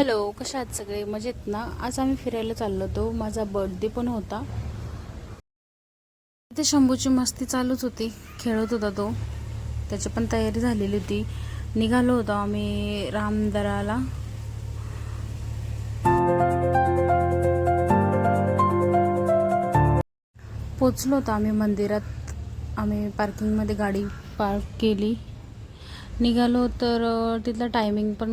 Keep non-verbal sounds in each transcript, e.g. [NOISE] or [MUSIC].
Hello कशा आहात सगळे? मजेत ना? आज आम्ही फिरायला चाललो होतो. माझा बर्थडे पण होता. तिथे शंभूची मस्ती चालूच होती. खेळत होता तो. त्याची पण तयारी झालेली होती. निघालो होतो आम्ही रामदराला. पोचलो होतो आम्ही मंदिरात. आम्ही पार्किंगमध्ये गाडी पार्क केली. निघालो तर तिथला टायमिंग पण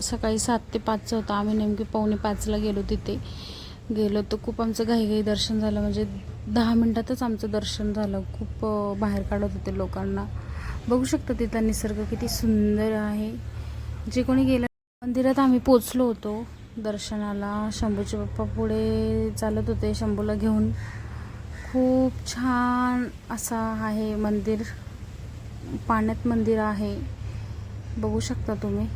सकाळी सात ते पाचचं होतं. आम्ही नेमके पावणे पाचला गेलो तिथे. गेलो तर खूप आमचं घाईघाई दर्शन झालं. म्हणजे दहा मिनटातच आमचं दर्शन झालं. खूप बाहेर काढत होते लोकांना. बघू शकता तिथला निसर्ग किती सुंदर आहे. जे कोणी गेलं मंदिरात आम्ही पोचलो होतो दर्शनाला. शंभूचे बाप्पा पुढे चालत होते शंभूला घेऊन. खूप छान असा आहे मंदिर. पाण्यात मंदिर आहे. बघू शकता तुम्ही.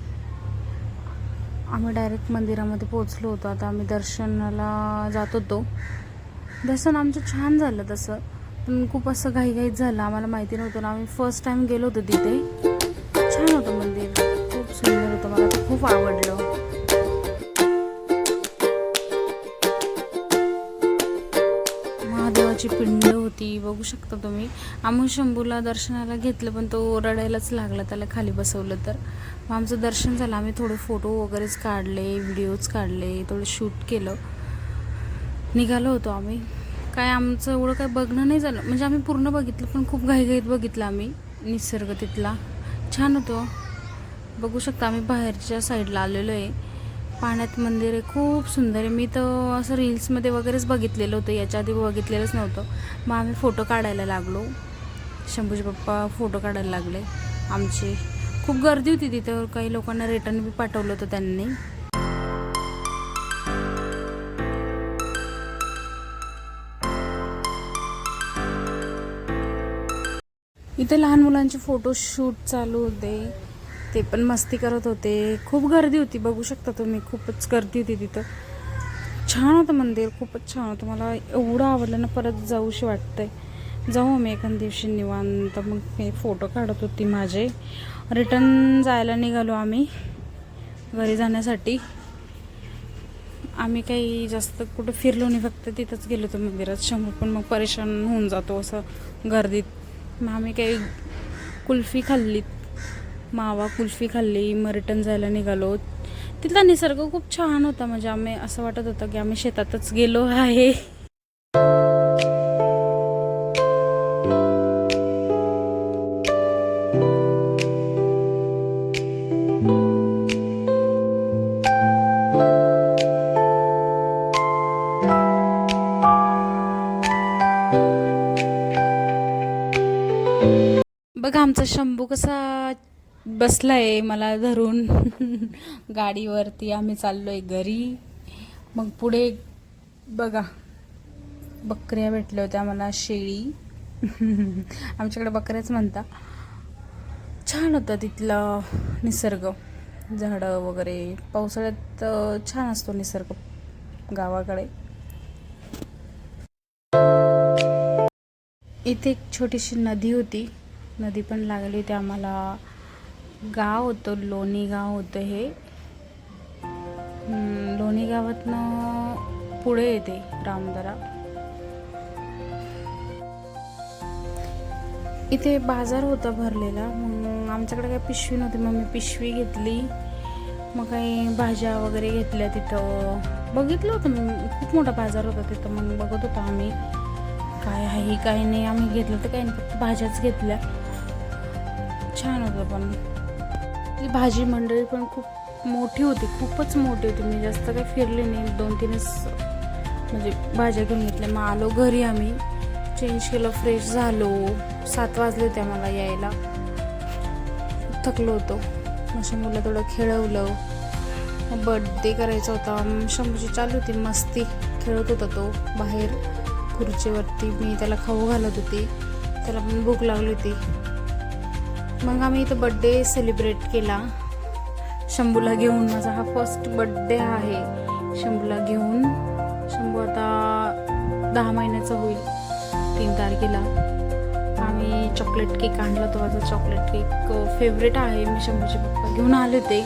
आम्ही डायरेक्ट मंदिरामध्ये पोचलो होतो. आता आम्ही दर्शनाला जात होतो. दर्शन आमचं छान झालं तसं. पण खूप असं घाईघाईत झालं. आम्हाला माहिती नव्हतं. ना आम्ही फर्स्ट टाइम गेलो होतो तिथे. छान होतं मंदिर. खूप सुंदर होतं. मला ते खूप आवडलं. महादेवाची पिंड होती बघू शकता तुम्ही. आम्ही शंभूला दर्शनाला घेतलं पण तो रडायलाच लागला त्याला खाली बसवलं तर. मग आमचं दर्शन झालं आम्ही थोडे फोटो वगैरेच काढले व्हिडिओज काढले थोडं शूट केलं. निघालो होतो आम्ही. काय आमचं एवढं काय बघणं नाही झालं. म्हणजे आम्ही पूर्ण बघितलं पण खूप घाईघाईत बघितलं आम्ही निसर्ग तिथला. छान होतो. बघू शकता आम्ही बाहेरच्या साईडला आलेलो आहे. पाण्यात मंदिर आहे. खूप सुंदर आहे. मी तर असं रील्समध्ये वगैरेच बघितलेलं होतं. याच्या आधी बघितलेलंच नव्हतं. मग आम्ही फोटो काढायला लागलो. शंभूजी बाप्पा फोटो काढायला लागले. आमचे. खूप गर्दी होती तिथं. काही लोकांना रिटर्न बी पाठवलं होतं त्यांनी. इथे लहान मुलांचे फोटोशूट चालू होते. ते पण मस्ती करत होते. खूप गर्दी होती. बघू शकता तुम्ही खूपच गर्दी होती तिथं. छान होतं मंदिर खूपच छान होतं. मला एवढं आवडलं ना परत जाऊशी वाटतंय. जाऊ आम्ही एखाद दिवशी निवांत. मग मी फोटो काढत होती माझे. रिटर्न जायला निघालो आम्ही घरी जाण्यासाठी. आम्ही काही जास्त कुठं फिरलो नाही फक्त तिथंच गेलो होतो मंदिरात. शंभू पण मग परेशान होऊन जातो असं गर्दीत. मग आम्ही काही कुल्फी खाल्लीत. मावा कुल्फी खाल्ली मग जायला निघालो. तिथला निसर्ग खूप छान होता. म्हणजे आम्ही असं वाटत होतं की आम्ही शेतातच गेलो आहे. बघा आमचा शंभू कसा बसला आहे मला धरून. [LAUGHS] गाडीवरती आम्ही चाललो आहे घरी. मग पुढे बघा. बकऱ्या भेटल्या होत्या मला शेळी. [LAUGHS] आमच्याकडे बकऱ्याच म्हणता. छान होतं तिथलं निसर्ग. झाडं वगैरे. पावसाळ्यात छान असतो निसर्ग गावाकडे. इथे एक छोटीशी नदी होती. नदी पण लागली होती आम्हाला. गाव होतं लोणी गाव होतं हे. लोणी गावातनं पुढे येते रामदरा इथे बाजार होता भरलेला मग आमच्याकडे काही पिशवी नव्हती मग मी पिशवी घेतली. मग काही भाज्या वगैरे घेतल्या तिथं. बघितलं होतं मग खूप मोठा बाजार होता तिथं मग बघत होतो आम्ही. काय आहे काय नाही आम्ही घेतलं तर काही नाही फक्त भाज्याच घेतल्या. छान होतं पण. ती भाजी मंडळी पण खूप मोठी होती खूपच मोठी होती. मी जास्त काही फिरले नाही. दोन तीनच म्हणजे भाज्या घेऊन घेतल्या. मग आलो घरी आम्ही. चेंज केलं फ्रेश झालो. सात वाजले होते आम्हाला यायला. थकलो होतो. माझ्या मुलं थोडं खेळवलं. मग बर्थडे करायचा होता. शंभूची चालू होती. मस्ती. खेळत होता तो बाहेर. खुर्चीवरती. मी त्याला खाऊ घालत होती. त्याला पण भूक लागली होती. मग आम्ही इथं बड्डे सेलिब्रेट केला. शंभूला घेऊन माझा हा फर्स्ट बड्डे आहे. शंभूला घेऊन शंभू आता दहा महिन्याचा होईल तीन तारखेला. आम्ही चॉकलेट केक आणला तो माझा चॉकलेट केक फेवरेट आहे. मी शंभूचे पप्पा घेऊन आले होते.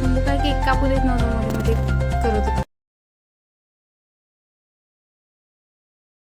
शंभू काय केक कापू देत नव्हता मध्ये